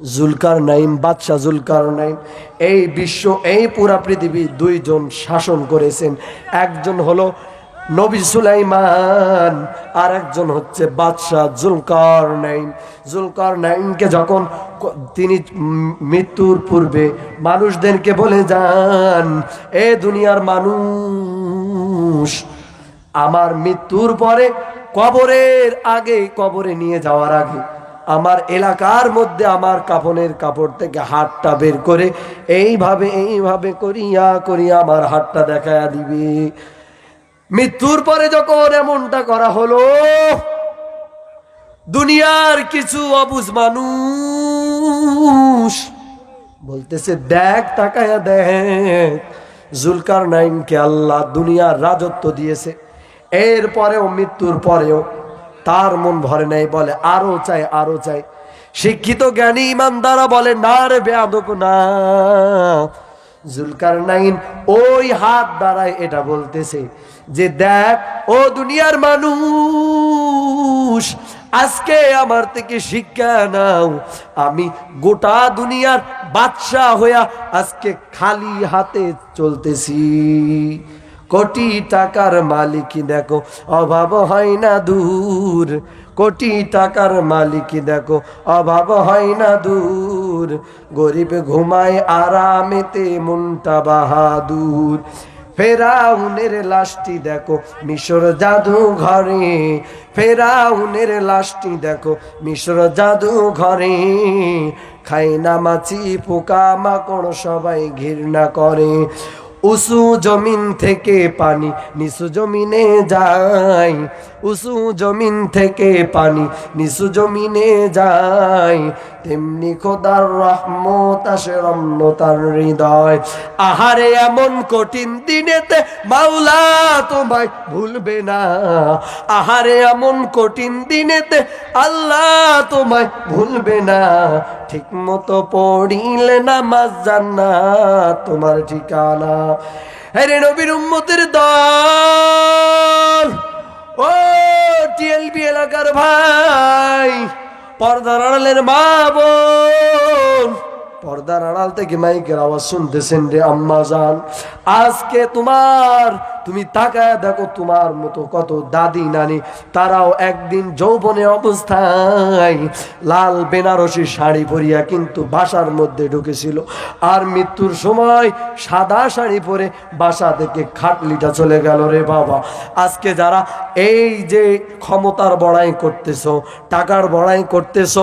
জুলকার নাইম, বাদশাহ জুলকার নাইম, এই বিশ্ব, এই পুরা পৃথিবী দুইজন শাসন করেছেন। একজন হলো নবী সুলাইমান, আর একজন হচ্ছে বাদশাহ জুলকার নাইন জুলকার নাইনকে যখন তিনি মৃত্যুর পূর্বে মানুষদেরকে বলে যান, এ দুনিয়ার মানুষ, আমার মৃত্যুর পরে কবরের আগে কবরে নিয়ে যাওয়ার আগে আমার এলাকার মধ্যে আমার কাপনের কাপড় থেকে হাতটা বের করে এইভাবে এইভাবে করিয়া করিয়া আমার হাতটা দেখায়া দিবে। মৃত্যুর পরে যখন এমনটা করা হলো, দুনিয়ার কিছু অবুজ মানুষ বলতেছে, দেখ, তাকায়া দেখ জুলকার নাইনকে আল্লাহ দুনিয়ার রাজত্ব দিয়েছে। এরপরেও, মৃত্যুর পরেও তার মন ভরে নাই বলে, আরও চাই আরও চাই। শিক্ষিত জ্ঞানী ইমানদারা বলে, না রে বেয়াদব, না। জুলকার নাইন ওই হাত দ্বারায় এটা বলতেছে যে, দেখ, ও দুনিয়ার মানুষ, আজকে আমার থেকে শিক্ষা নাও। আমি গোটা দুনিয়ার বাদশাহ হইয়া আজকে খালি হাতে চলতেছি। কোটি টাকার মালিক দেখো, অভাব হয় না দূর। কোটি টাকার মালিক দেখো, অভাব হয় না দূর। গরিব ঘুমায় আরামেতে মনটা বাহাদুর। ফেরাউনের লাশটি দেখো, মিশর জাদু ঘরে ফেরাউনের লাশটি দেখো, মিশর জাদু ঘরে খাই না মাছি, পোকা মাকড় সবাই ঘৃণা করে। উঁচু জমিন থেকে পানি নিচু জমিনে যায়। উঁচু জমিন থেকে পানি নিচু জমিনে যায়। তেমনি খোদার রহমত আসে রম্যতার হৃদয়। আহারে এমন কঠিন দিনেতে মাওলা তোমায় ভুলবে না। আহারে এমন কঠিন দিনেতে আল্লাহ তোমায় ভুলবে না। ঠিক মতো পড়িলে নামাজ জান্নাত তোমার ঠিকানা। হ্যাঁ নবীর উম্মতের দল! ও টিএলবি এলাকার ভাই, পর্দার আড়ালের মা বোন। পর্দার আড়াল থেকে মাইকের আওয়াজ শুনতেছেন রে আম্মা জান। আজকে তোমার তুমি তাকায় দেখো তোমার মতো কত দাদি নানি। তারাও একদিন যৌবনে অবস্থায় লাল বেনারসি শাড়ি পরিয়া কিন্তু বাসার মধ্যে ঢুকেছিল। আর মৃত্যুর সময় সাদা শাড়ি পরে বাসা থেকে খাটলিটা চলে গেল রে বাবা। আজকে যারা এই যে ক্ষমতার বড়াই করতেছ, টাকার বড়াই করতেছ,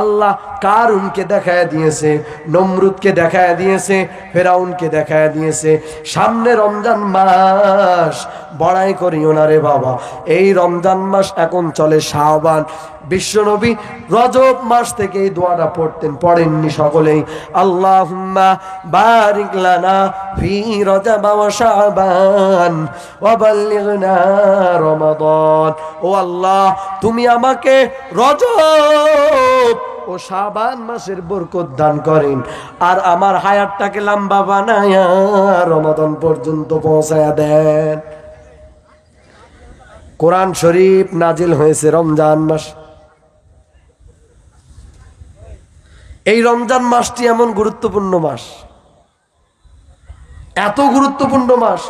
আল্লাহ কারুনকে দেখায় দিয়েছে, নমরুদকে দেখায় দিয়েছে, ফেরাউনকে দেখায় দিয়েছে। সামনে রমজান মাস বড়াই করিও না রে বাবা। এই রমজান মাস এখন চলে শাহবান বিশ্বনবী রজব মাস থেকে এই দোয়াটা পড়তেন, পড়েননি সকলেই। আল্লাহুম্মা বারিক ও আল্লাহ, তুমি আমাকে রজব ও শাবান মাসের বরকত দান করেন। আর আমার হায়াতটাকে লম্বা বানায়া রমাদান পর্যন্ত পৌঁছায়া দেন। কোরআন শরীফ নাজিল হয়েছে রমজান মাস। এই রমজান মাসটি এমন গুরুত্বপূর্ণ মাস। এত গুরুত্বপূর্ণ মাস।